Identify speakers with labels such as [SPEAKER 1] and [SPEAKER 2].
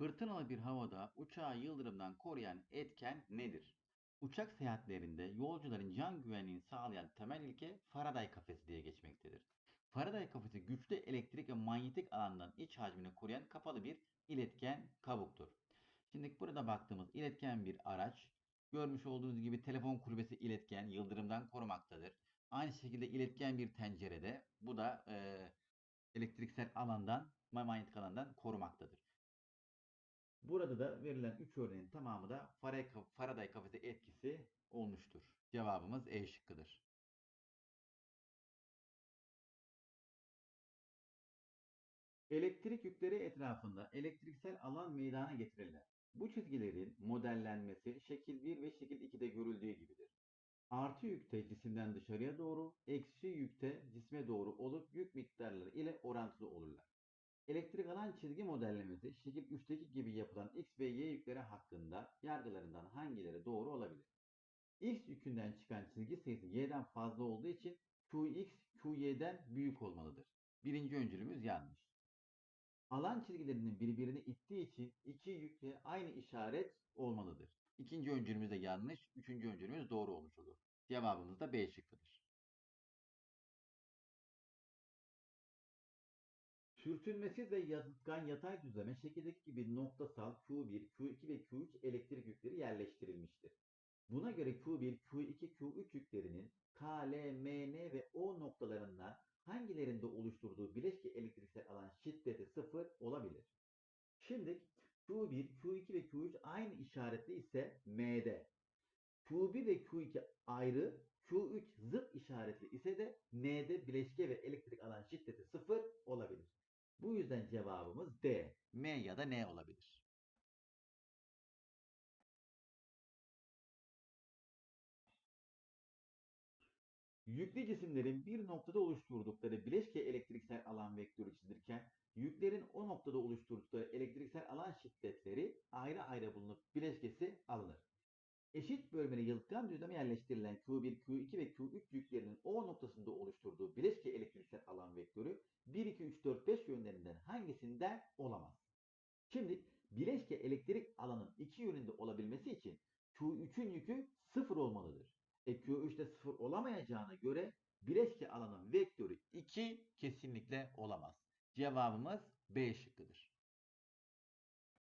[SPEAKER 1] Fırtınalı bir havada uçağı yıldırımdan koruyan etken nedir? Uçak seyahatlerinde yolcuların can güvenliğini sağlayan temel ilke Faraday kafesi diye geçmektedir. Faraday kafesi güçlü elektrik ve manyetik alandan iç hacmini koruyan kapalı bir iletken kabuktur. Şimdi burada baktığımız iletken bir araç. Görmüş olduğunuz gibi telefon kulübesi iletken, yıldırımdan korumaktadır. Aynı şekilde iletken bir tencerede bu da e, elektriksel alandan, manyetik alandan korumaktadır. Burada da verilen 3 örneğin tamamı da Faraday, kafesi etkisi olmuştur. Cevabımız E şıkkıdır. Elektrik yükleri etrafında elektriksel alan meydana getirirler. Bu çizgilerin modellenmesi şekil 1 ve şekil 2'de görüldüğü gibidir. Artı yükte cisimden dışarıya doğru, eksi yükte cisme doğru olup yük miktarları ile orantılı olurlar. Elektrik alan çizgi modellemesi şekil 3'teki gibi yapılan X ve Y yükleri hakkında yargılarından hangileri doğru olabilir? X yükünden çıkan çizgi sayısı Y'den fazla olduğu için Qx Qy'den büyük olmalıdır. Birinci öncülümüz yanlış. Alan çizgilerinin birbirini ittiği için iki yükle aynı işaret olmalıdır. İkinci öncülümüz de yanlış, üçüncü öncülümüz doğru olmuş olur. Cevabımız da B şıkkıdır. Sürtünmesiz ve yatıtkan yatay düzleme şekildeki gibi noktasal Q1, Q2 ve Q3 elektrik yükleri yerleştirilmiştir. Buna göre Q1, Q2, Q3 yüklerinin K, L, M, N ve O noktalarından hangilerinde oluşturduğu bileşke elektriksel alan şiddeti sıfır olabilir. Şimdi Q1, Q2 ve Q3 aynı işaretli ise M'de. Q1 ve Q2 ayrı, Q3 zıt işaretli ise de N'de bileşke ve elektrik alan şiddeti sıfır olabilir. Bu yüzden cevabımız D. M ya da N olabilir. Yüklü cisimlerin bir noktada oluşturdukları bileşke elektriksel alan vektörü çizilirken yüklerin o noktada oluşturdukları elektriksel alan şiddetleri ayrı ayrı bulunup bileşkesi alınır. Eşit bölmeli yalıtkan düzleme yerleştirilen Q1, Q2 ve Q3 yüklerinin O noktasında oluşturduğu bileşke elektriksel alan vektörü 1, 2, 3, 4, 5 yönlerinden hangisinden olamaz? Şimdi bileşke elektrik alanın iki yönünde olabilmesi için Q3'ün yükü 0 olmalıdır. E Q3'te 0 olamayacağına göre bileşke alanın vektörü 2 kesinlikle olamaz. Cevabımız B şıkkıdır.